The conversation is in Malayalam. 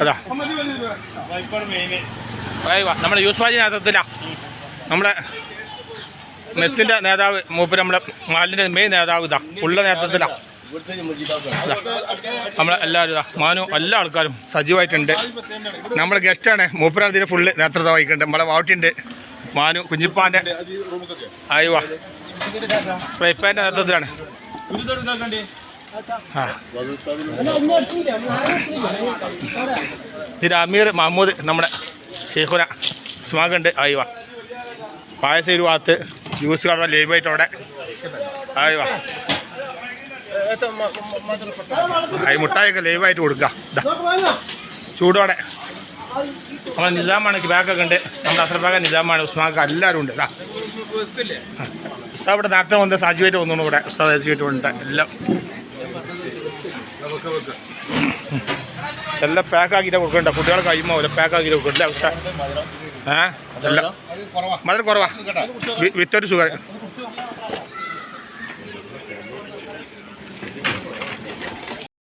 അതാ. നമ്മുടെ യൂസ്ഫാജി നേതൃത്വത്തിലാ നമ്മുടെ മെസ്സിന്റെ നേതാവ് മൂപ്പര് നമ്മുടെ മാലിന്റെ മെയിൻ നേതാവ് ഇതാ. ഉള്ള നേതൃത്വത്തില. നമ്മളെ എല്ലാവരും ഇതാ. മാനു എല്ലാ ആൾക്കാരും സജീവമായിട്ടുണ്ട് നമ്മുടെ ഗസ്റ്റാണ് മൂപ്പരാണ് ഫുള്ള് നേതൃത്വം വഹിക്കുന്നുണ്ട്. നമ്മളെ വാട്ടിണ്ട് മാനു കുഞ്ഞിപ്പാന്റെ. ആയി വാ. ഫ്രൈപ്പാന്റെ നേതൃത്വത്തിലാണ്. ഇത് അമീർ മഹമ്മൂദ് നമ്മുടെ ഷെയ്ഖുന സ്മാഗുണ്ട്. ആയി വാ. പായസം ഒരു ഭാഗത്ത് ജ്യൂസ് കട ലൈവായിട്ട് അവിടെ. ആയി വാ. ആയി മുട്ടായൊക്കെ ലൈവായിട്ട് കൊടുക്കാം. ചൂടോടെ നമ്മളെ നിസാമാണ് ബാഗൊക്കെ ഉണ്ട്. നമ്മുടെ അസർബാഗ നിസാമാണ്. ഉസ്മാക്ക് എല്ലാവരും ഉണ്ട്. ആ. ഉസ്താദ് ഇവിടെ നേരത്തെ വന്ന് സാജുവായിട്ട് വന്നു ഇവിടെ. ഉസ്താദ് സജീവായിട്ട് വന്നിട്ട് എല്ലാം എല്ലാം പാക്കാക്കിയിട്ട് കൊടുക്കണ്ട. കുട്ടികൾക്ക് കഴിയുമ്പോൾ എല്ലാം പാക്കാക്കിയിട്ട് കൊടുക്കണ്ട. അവസ്ഥ ഏ? എല്ലാം മധുരം കുറവാ. വിത്തൊരു സുഖം